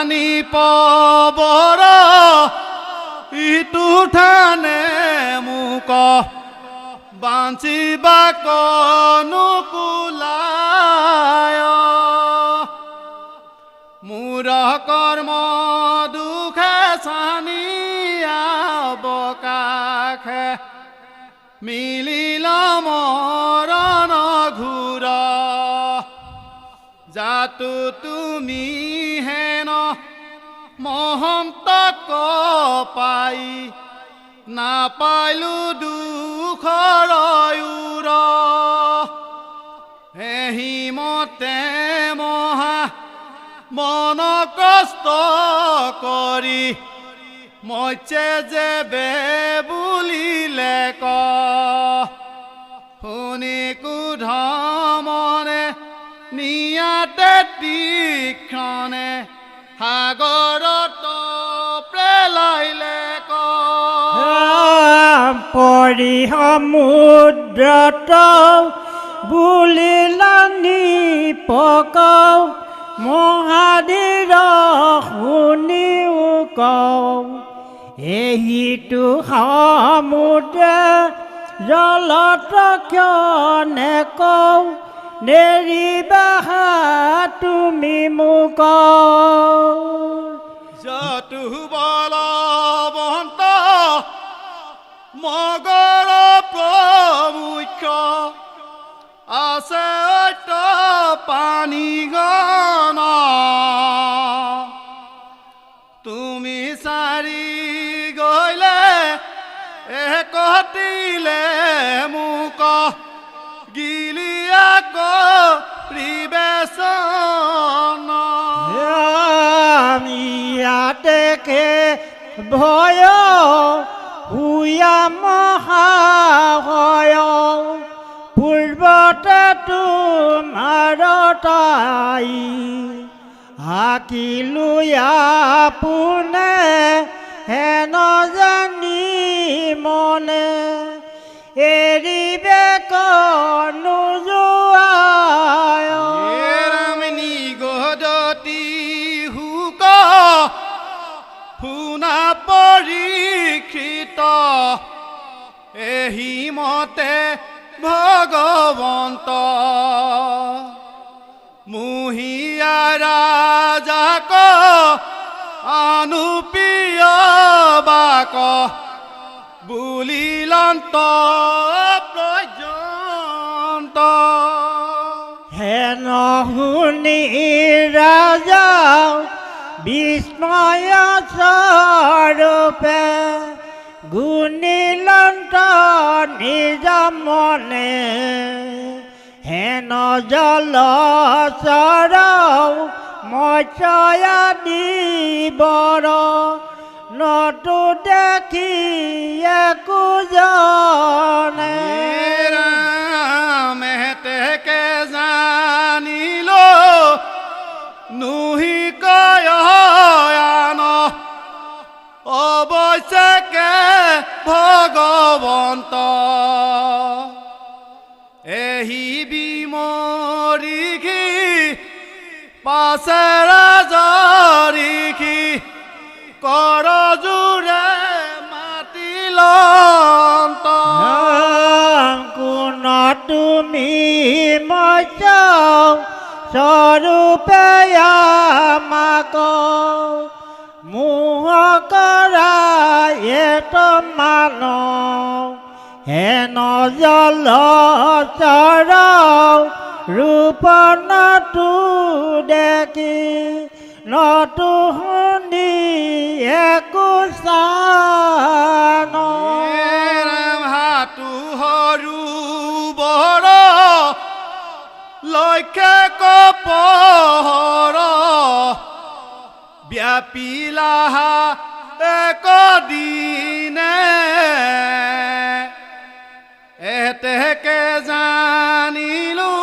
জানি পবর, ইটু ঠানে মুক বাঞ্চিবা কনুকুলায়। মূৰ কৰ্ম দুখে চানিয়া বকাখে, মিলিল মৰণ ঘূৰ জাতু তুমি হেন মহন্ত পাই নাপাইলো দুখৰ উৰ এহিমতে মহা মন কষ্ট কৰি মইছে যে বে বুলিলে ক। শুনি কুধমনে নিয়াতে তীক্ষণে সাগৰত প্ৰেলাইলে পৰি সমুদ্ৰত বুলিলানি পকওঁ মহাদীৰ শুনিও কওঁ এইটো সমুদ্ৰ জলত কিয় নেকওঁ নেৰিবা তুমি মোক যতু বলবন্ত মগৰ প্ৰমুখ্য আছে পানী গণ ইয়াতে ভয় হুয়া মহাশয় পূৰ্বতে তোমাৰ তাই হাকিলো পোনে হেন জানি মনে এৰিবে কনো এহিমতে ভগৱন্ত মুহিয়া ৰাজাক আনুপ্ৰিয় বাক বুলিলন্ত পৰ্যন্ত হেন শুনি ৰাজা বিস্ময় স্বৰূপে গুণিলন্ত নিজ মনে হেন জল চৰ মৎস্যয়াদি বৰ নটু দেখি একো ভগৱন্ত এহি বিমৰিখি পাছে ৰাজৰিখি কৰজোৰে মাতিলন্ত কোন তুমি মচ স্বৰূপে আমাক মোহ কৰা এত মান হেন জল চৰ ৰূপ নটো দেখি নটো শুনি একো চান সৰু বৰ লক্ষ্য কপহৰ ব্যাপিলাহা এক দিনে এতেকে জানিলো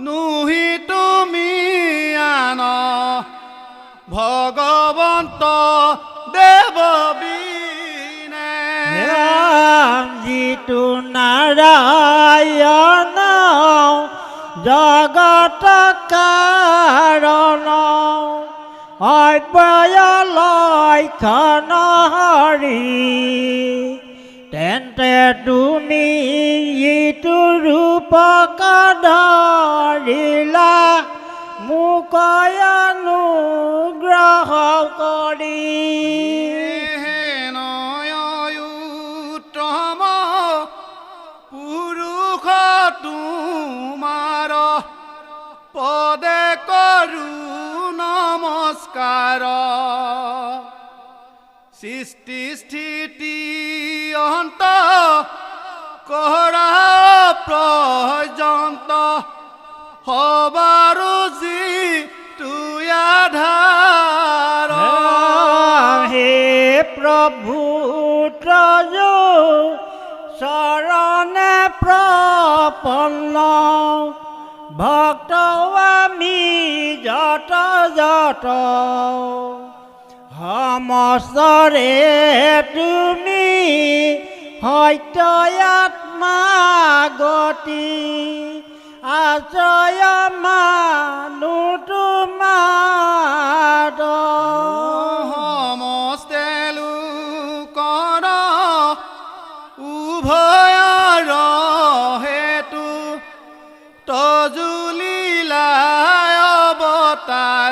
নুহি তুমি আন। ভগৱন্ত দেৱ বিনে যিটো নাৰায়ণ জগত কাৰণ অব্যয়লয় খনহৰি তেন্তে তুমি ইটো ৰূপক ধৰিলা মুকয়নুগ্ৰহ কৰি নয়ুত্তম পুৰুষ তোমাৰ পদে কৰো নমস্কাৰ সৃষ্টি স্থিতি অন্ত কৰা পৰ্যন্ত হবাৰো যি তুই হে প্ৰভু ত্ৰজো চৰণে প্ৰপন্ন ভক্ত যত যত। সমস্তৰে তুমি সত্যয়াত্মা গতি আশ্ৰয় মানো তোমাৰ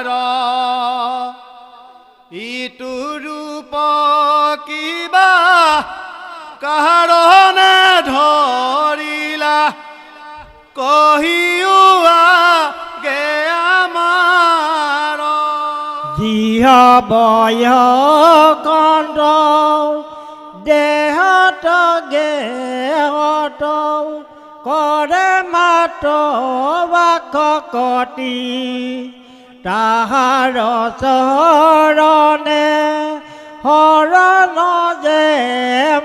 অৱতাৰ ইটো ৰূপ কিবা কাৰণে ধৰিলা কহিওৱা গে আমাৰ যিহ বয় কণ্ড, দেহত গেহত কৰে মাত বাক কটি। তাহাৰ চৰণে শৰণ যে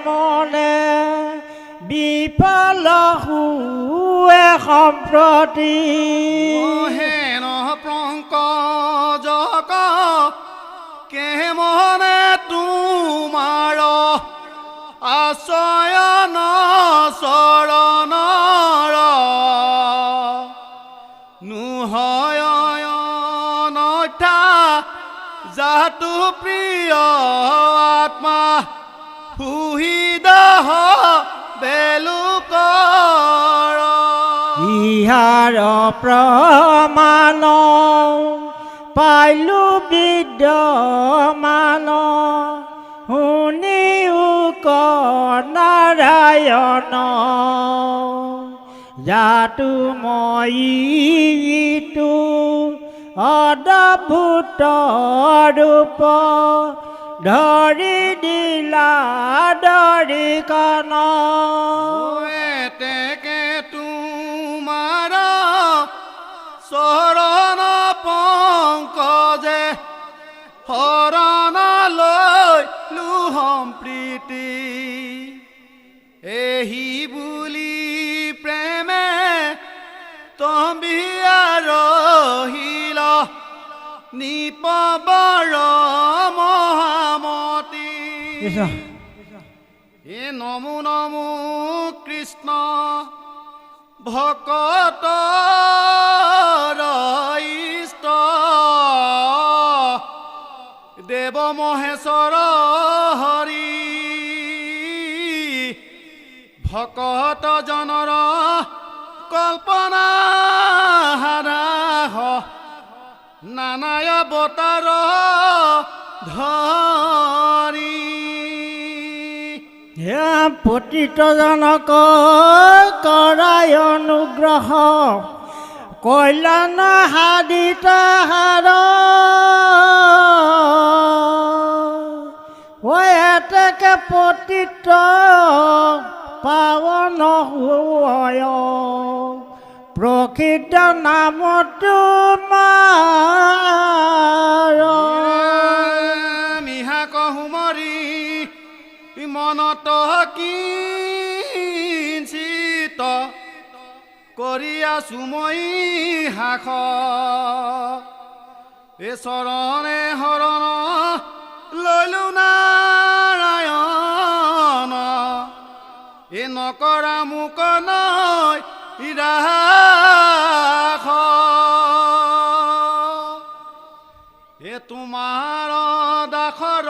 মনে বিফল হুৱে সম্প্ৰতি হেন পংকজক কেমনে তোমাৰ আশ্ৰয়ন জাতু প্ৰিয় আত্মা সুহিদাহ বেলুকৰ ইহাৰ প্ৰমাণ পাইলো বিদ্যমান শুনিও ক নাৰায়ণ জাতু ময়িটো অদ্ভুত ৰূপ ধৰি দিলা ধৰি কণ এতেকে তোমাৰ চৰণ পংকজে শৰণ লৈ লোহম প্ৰীতি। এহি বুলি প্ৰেমে তম্বিয়া নিপবৰ মহামতী। এ নমো নমো কৃষ্ণ ভকত ইষ্ট দেৱ মহেশ্বৰ হৰি ভকত জনৰ কল্পনা। ধৰি পতিতজনক কৰাই অনুগ্ৰহ। কল্যাণ সাদিত হাৰ। এতেকে পতিত পাৱন হয়। প্ৰকৃত নাম তোমাৰ মিহা কহুমৰি মনত কিঞ্চিত কৰি আছো মই হাস। এ চৰণে শৰণ লৈলো নাৰায়ণ। এ নকৰা মোক নয় ইৰাস এ তোমাৰ দাসৰ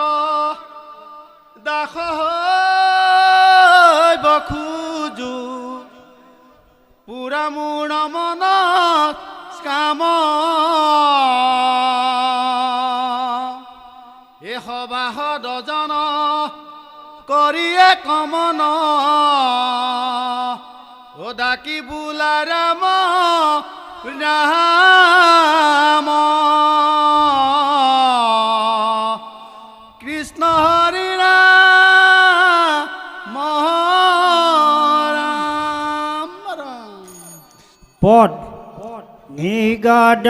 দাস বখোজো পুৰা মোৰ মনত কাম এ সবাহ দজন কৰিয়ে কমন। ও ডাকি বোলা ৰাম ৰাম কৃষ্ণ হরি রাম পট নিগদ